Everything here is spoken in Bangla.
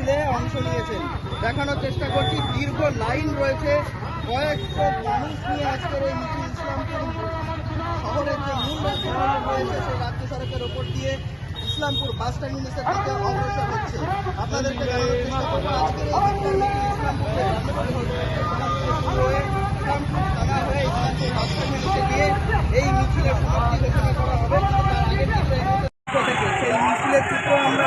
মিছিলে অংশ নিয়েছেন। দেখানোর চেষ্টা করছি, দীর্ঘ লাইন রয়েছে। কয়েকশো মানুষ নিয়ে আজকের এই মিছিল ইসলামপুর শহরের যে মূল রয়েছে, সেই রাজ্য সড়কের ওপর দিয়ে ইসলামপুর বাস টার্মিনাসের দিকে অগ্রসর হচ্ছে। আপনাদেরকে আজকের এই মিছিল ইসলামপুর ইসলামপুর এই মিছিলের সমাপ্তি ঘোষণা করা হবে। তার আগের সেই মিছিলের চিত্র আমরা